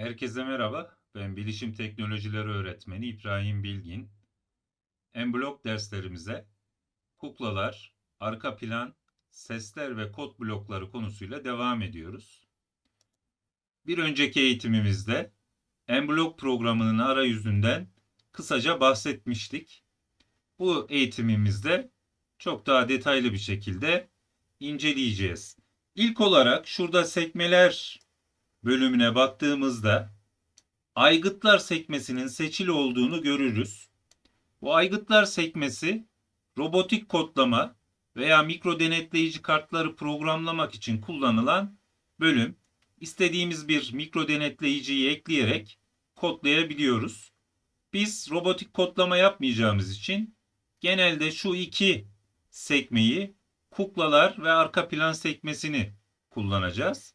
Herkese merhaba. Ben Bilişim Teknolojileri Öğretmeni İbrahim Bilgin. Emblok derslerimize kuklalar, arka plan, sesler ve kod blokları konusuyla devam ediyoruz. Bir önceki eğitimimizde Emblok programının arayüzünden kısaca bahsetmiştik. Bu eğitimimizde çok daha detaylı bir şekilde inceleyeceğiz. İlk olarak şurada sekmeler bölümüne baktığımızda aygıtlar sekmesinin seçili olduğunu görürüz. Bu aygıtlar sekmesi robotik kodlama veya mikro denetleyici kartları programlamak için kullanılan bölüm. İstediğimiz bir mikro denetleyiciyi ekleyerek kodlayabiliyoruz. Biz robotik kodlama yapmayacağımız için genelde şu iki sekmeyi kuklalar ve arka plan sekmesini kullanacağız.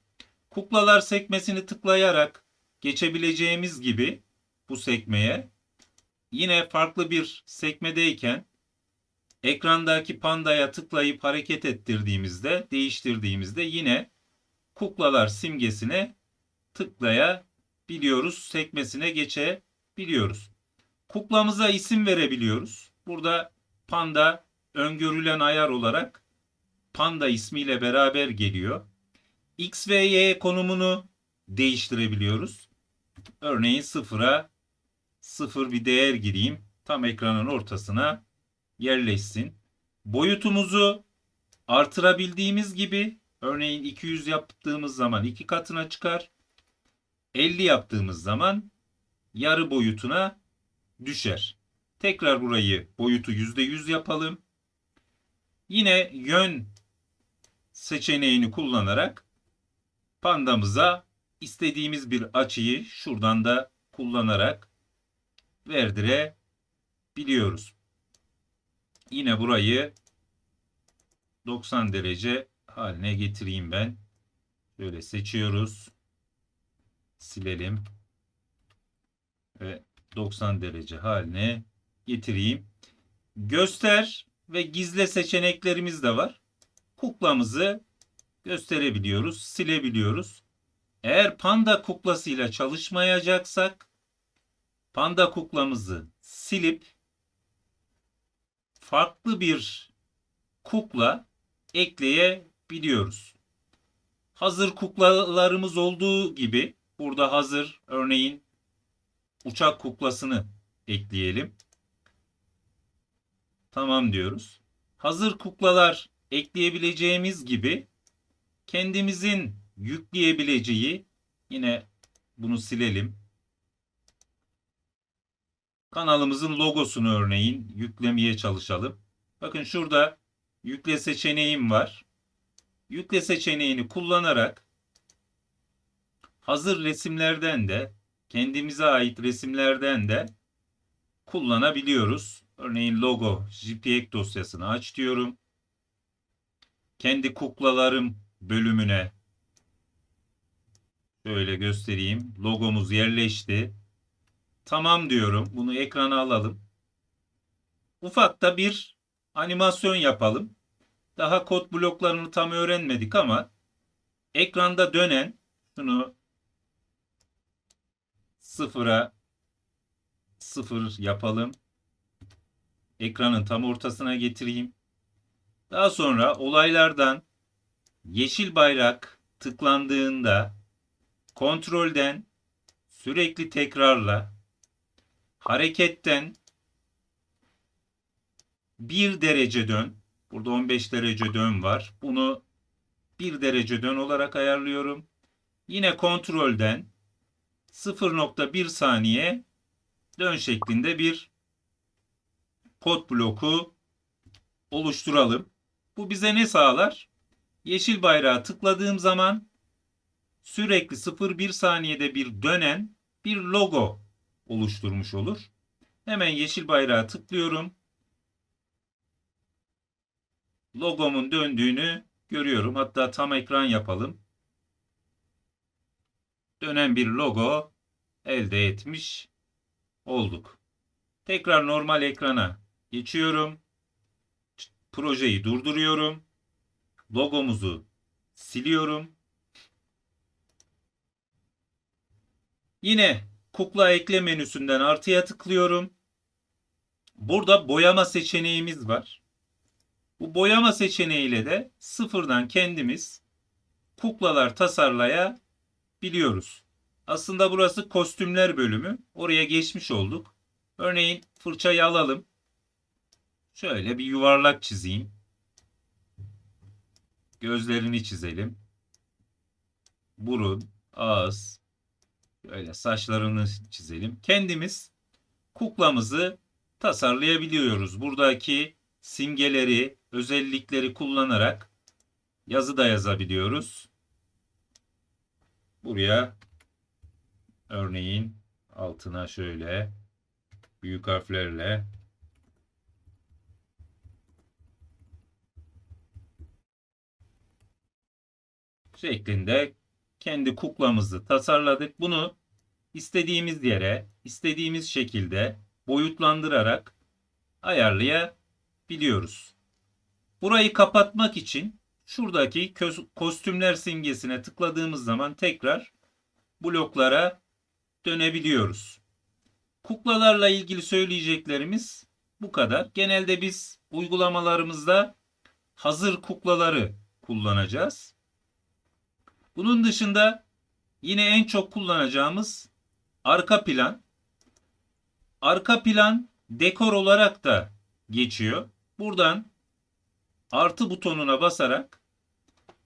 Kuklalar sekmesini tıklayarak geçebileceğimiz gibi bu sekmeye yine farklı bir sekmedeyken ekrandaki pandaya tıklayıp hareket ettirdiğimizde, değiştirdiğimizde yine kuklalar simgesine tıklayabiliyoruz, sekmesine geçebiliyoruz. Kuklamıza isim verebiliyoruz. Burada panda öngörülen ayar olarak panda ismiyle beraber geliyor. X ve Y konumunu değiştirebiliyoruz. Örneğin sıfıra sıfır bir değer gireyim. Tam ekranın ortasına yerleşsin. Boyutumuzu artırabildiğimiz gibi örneğin 200 yaptığımız zaman iki katına çıkar. 50 yaptığımız zaman yarı boyutuna düşer. Tekrar burayı boyutu %100 yapalım. Yine yön seçeneğini kullanarak pandamıza istediğimiz bir açıyı şuradan da kullanarak verdirebiliyoruz. Yine burayı 90 derece haline getireyim ben. Şöyle seçiyoruz. Silelim. Ve 90 derece haline getireyim. Göster ve gizle seçeneklerimiz de var. Kuklamızı gösterebiliyoruz, silebiliyoruz. Eğer panda kuklasıyla çalışmayacaksak panda kuklamızı silip farklı bir kukla ekleyebiliyoruz. Hazır kuklalarımız olduğu gibi burada hazır örneğin uçak kuklasını ekleyelim. Tamam diyoruz. Hazır kuklalar ekleyebileceğimiz gibi kendimizin yükleyebileceği yine bunu silelim. Kanalımızın logosunu örneğin yüklemeye çalışalım. Bakın şurada yükle seçeneğim var. Yükle seçeneğini kullanarak hazır resimlerden de kendimize ait resimlerden de kullanabiliyoruz. Örneğin logo JPEG dosyasını aç diyorum. Kendi kuklalarım bölümüne şöyle göstereyim. Logomuz yerleşti. Tamam diyorum. Bunu ekrana alalım. Ufak da bir animasyon yapalım. Daha kod bloklarını tam öğrenmedik ama ekranda dönen şunu sıfıra sıfır yapalım. Ekranın tam ortasına getireyim. Daha sonra olaylardan yeşil bayrak tıklandığında kontrolden sürekli tekrarla hareketten bir derece dön. Burada 15 derece dön var. Bunu bir derece dön olarak ayarlıyorum. Yine kontrolden 0.1 saniye dön şeklinde bir kod bloku oluşturalım. Bu bize ne sağlar? Yeşil bayrağı tıkladığım zaman sürekli 0-1 saniyede bir dönen bir logo oluşturmuş olur. Hemen yeşil bayrağı tıklıyorum. Logomun döndüğünü görüyorum. Hatta tam ekran yapalım. Dönen bir logo elde etmiş olduk. Tekrar normal ekrana geçiyorum. Projeyi durduruyorum. Logomuzu siliyorum. Yine kukla ekle menüsünden artıya tıklıyorum. Burada boyama seçeneğimiz var. Bu boyama seçeneğiyle de sıfırdan kendimiz kuklalar tasarlayabiliyoruz. Aslında burası kostümler bölümü. Oraya geçmiş olduk. Örneğin fırçayı alalım. Şöyle bir yuvarlak çizeyim. Gözlerini çizelim. Burun, ağız, böyle saçlarını çizelim. Kendimiz kuklamızı tasarlayabiliyoruz. Buradaki simgeleri, özellikleri kullanarak yazı da yazabiliyoruz. Buraya örneğin altına şöyle büyük harflerle şeklinde kendi kuklamızı tasarladık. Bunu istediğimiz yere, istediğimiz şekilde boyutlandırarak ayarlayabiliyoruz. Burayı kapatmak için şuradaki kostümler simgesine tıkladığımız zaman tekrar bloklara dönebiliyoruz. Kuklalarla ilgili söyleyeceklerimiz bu kadar. Genelde biz uygulamalarımızda hazır kuklaları kullanacağız. Bunun dışında yine en çok kullanacağımız arka plan. Arka plan dekor olarak da geçiyor. Buradan artı butonuna basarak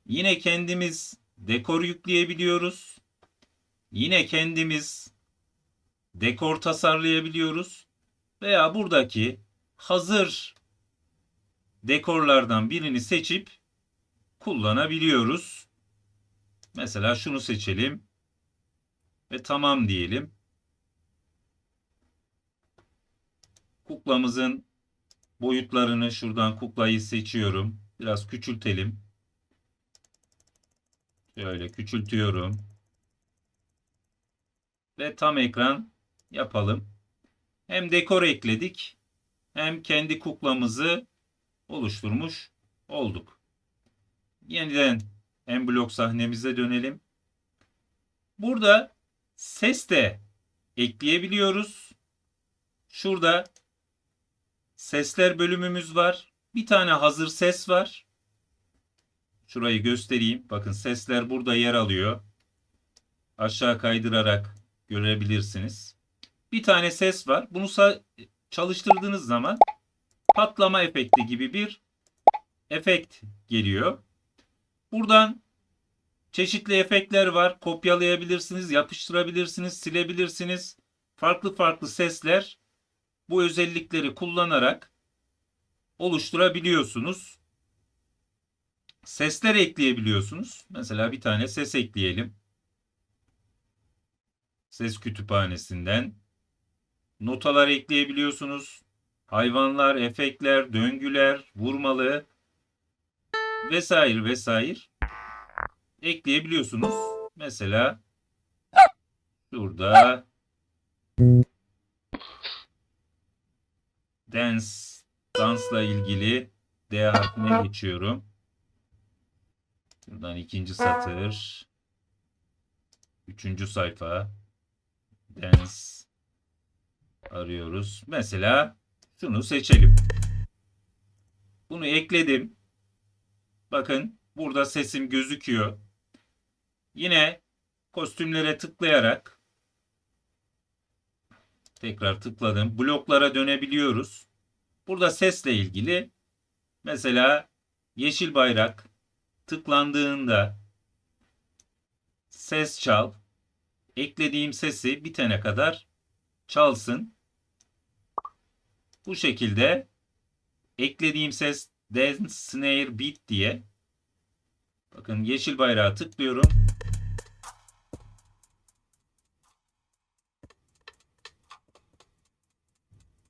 yine kendimiz dekor yükleyebiliyoruz. Yine kendimiz dekor tasarlayabiliyoruz. Veya buradaki hazır dekorlardan birini seçip kullanabiliyoruz. Mesela şunu seçelim ve tamam diyelim. Kuklamızın boyutlarını şuradan kuklayı seçiyorum. Biraz küçültelim. Şöyle küçültüyorum. Ve tam ekran yapalım. Hem dekor ekledik hem kendi kuklamızı oluşturmuş olduk. Yeniden en blok sahnemize dönelim. Burada ses de ekleyebiliyoruz. Şurada sesler bölümümüz var. Bir tane hazır ses var. Şurayı göstereyim. Bakın sesler burada yer alıyor. Aşağı kaydırarak görebilirsiniz. Bir tane ses var. Bunu çalıştırdığınız zaman patlama efekti gibi bir efekt geliyor. Buradan çeşitli efektler var. Kopyalayabilirsiniz, yapıştırabilirsiniz, silebilirsiniz. Farklı farklı sesler bu özellikleri kullanarak oluşturabiliyorsunuz. Sesler ekleyebiliyorsunuz. Mesela bir tane ses ekleyelim. Ses kütüphanesinden. Notalar ekleyebiliyorsunuz. Hayvanlar, efektler, döngüler, vurmalı vesaire vesaire ekleyebiliyorsunuz. Mesela şurada dance dansla ilgili D harfine geçiyorum. Buradan ikinci satır. Üçüncü sayfa. Dance arıyoruz. Mesela şunu seçelim. Bunu ekledim. Bakın burada sesim gözüküyor. Yine kostümlere tıklayarak tekrar tıkladım. Bloklara dönebiliyoruz. Burada sesle ilgili mesela yeşil bayrak tıklandığında ses çal eklediğim sesi bitene kadar çalsın. Bu şekilde eklediğim ses dance snare beat diye bakın yeşil bayrağı tıklıyorum.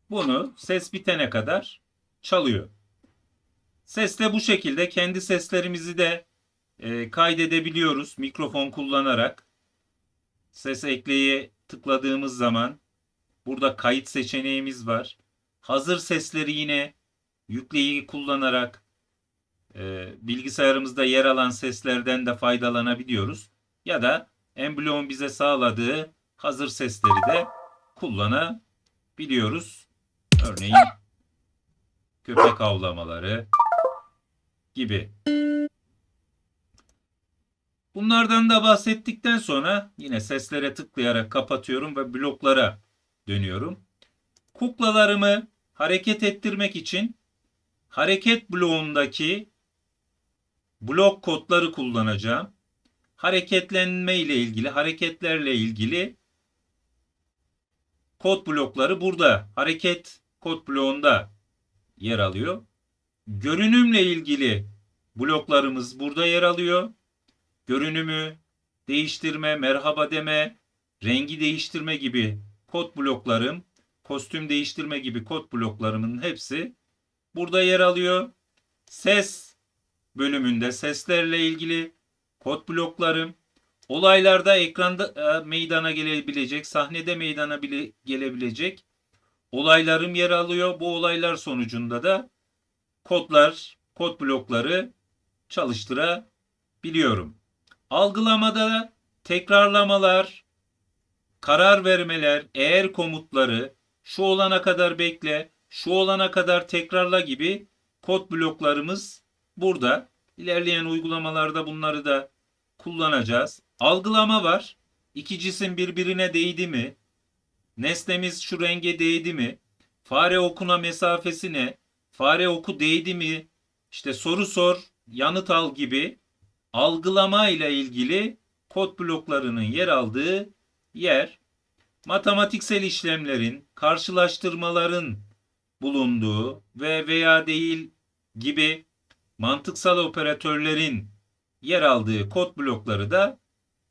Bunu ses bitene kadar çalıyor. Ses de bu şekilde kendi seslerimizi de e, kaydedebiliyoruz mikrofon kullanarak. Ses ekleye tıkladığımız zaman burada kayıt seçeneğimiz var. Hazır sesleri yine yükleyi kullanarak e, bilgisayarımızda yer alan seslerden de faydalanabiliyoruz. Ya da Emblo'un bize sağladığı hazır sesleri de kullanabiliyoruz. Örneğin köpek avlamaları gibi. Bunlardan da bahsettikten sonra yine seslere tıklayarak kapatıyorum ve bloklara dönüyorum. Kuklalarımı hareket ettirmek için hareket bloğundaki blok kodları kullanacağım. Hareketlenme ile ilgili, hareketlerle ilgili kod blokları burada. Hareket kod bloğunda yer alıyor. Görünümle ilgili bloklarımız burada yer alıyor. Görünümü değiştirme, merhaba deme, rengi değiştirme gibi kod bloklarım, kostüm değiştirme gibi kod bloklarımın hepsi burada yer alıyor. Ses bölümünde seslerle ilgili kod bloklarım, olaylarda ekranda e, meydana gelebilecek, sahnede meydana bile gelebilecek olaylarım yer alıyor. Bu olaylar sonucunda da kodlar, kod blokları çalıştırabiliyorum. Algılamada tekrarlamalar, karar vermeler, eğer komutları, şu olana kadar bekle, şu olana kadar tekrarla gibi kod bloklarımız burada. İlerleyen uygulamalarda bunları da kullanacağız. Algılama var. İki cisim birbirine değdi mi? Nesnemiz şu renge değdi mi? Fare okuna mesafesi ne? Fare oku değdi mi? İşte soru sor, yanıt al gibi algılama ile ilgili kod bloklarının yer aldığı yer. Matematiksel işlemlerin, karşılaştırmaların bulunduğu ve veya değil gibi mantıksal operatörlerin yer aldığı kod blokları da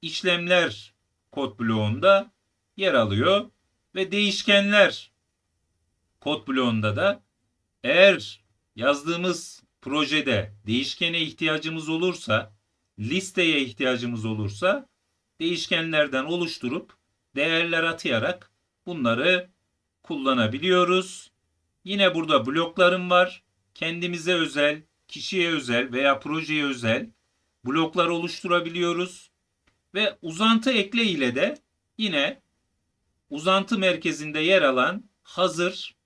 işlemler kod bloğunda yer alıyor ve değişkenler kod bloğunda da eğer yazdığımız projede değişkene ihtiyacımız olursa, listeye ihtiyacımız olursa değişkenlerden oluşturup değerler atayarak bunları kullanabiliyoruz. Yine burada bloklarım var. Kendimize özel, kişiye özel veya projeye özel bloklar oluşturabiliyoruz. Ve uzantı ekle ile de yine uzantı merkezinde yer alan hazır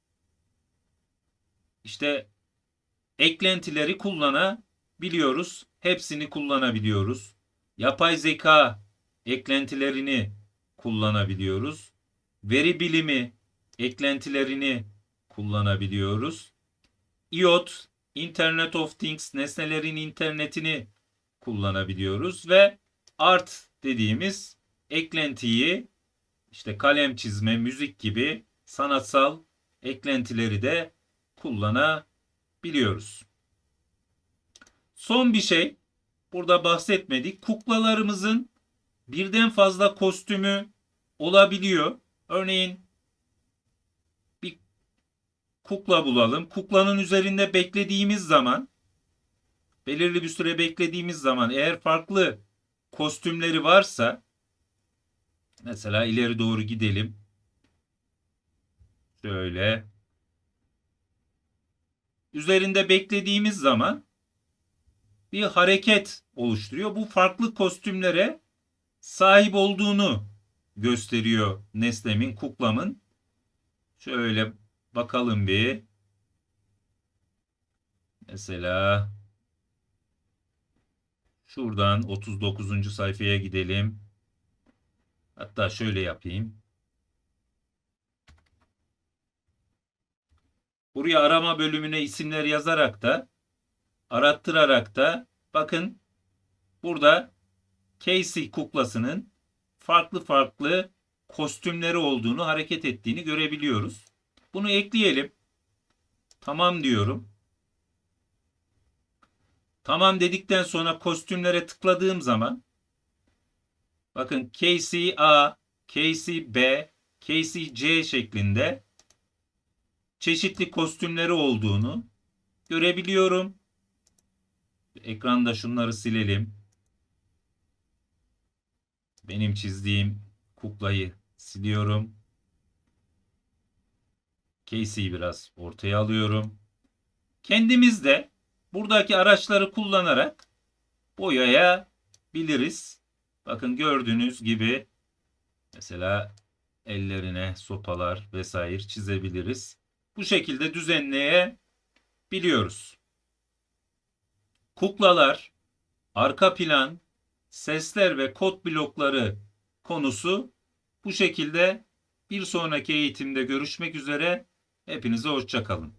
işte eklentileri kullanabiliyoruz. Hepsini kullanabiliyoruz. Yapay zeka eklentilerini kullanabiliyoruz. Veri bilimi eklentilerini kullanabiliyoruz. IoT, Internet of Things, nesnelerin internetini kullanabiliyoruz ve art dediğimiz eklentiyi işte kalem çizme, müzik gibi sanatsal eklentileri de kullanabiliyoruz. Son bir şey burada bahsetmedik. Kuklalarımızın birden fazla kostümü olabiliyor. Örneğin kukla bulalım. Kuklanın üzerinde beklediğimiz zaman belirli bir süre beklediğimiz zaman eğer farklı kostümleri varsa mesela ileri doğru gidelim. Şöyle üzerinde beklediğimiz zaman bir hareket oluşturuyor. Bu farklı kostümlere sahip olduğunu gösteriyor nesnemin, kuklamın. Şöyle bakalım bir. Mesela şuradan 39. sayfaya gidelim. Hatta şöyle yapayım. Buraya arama bölümüne isimler yazarak da arattırarak da bakın burada Casey kuklasının farklı farklı kostümleri olduğunu, hareket ettiğini görebiliyoruz. Bunu ekleyelim. Tamam diyorum. Tamam dedikten sonra kostümlere tıkladığım zaman bakın Casey A, Casey B, Casey C şeklinde çeşitli kostümleri olduğunu görebiliyorum. Ekranda şunları silelim. Benim çizdiğim kuklayı siliyorum. Casey'i biraz ortaya alıyorum. Kendimiz de buradaki araçları kullanarak boyayabiliriz. Bakın gördüğünüz gibi Mesela ellerine sopalar vesaire çizebiliriz. Bu şekilde düzenleyebiliyoruz. Kuklalar, arka plan, sesler ve kod blokları konusu bu şekilde bir sonraki eğitimde görüşmek üzere. Hepinize hoşçakalın.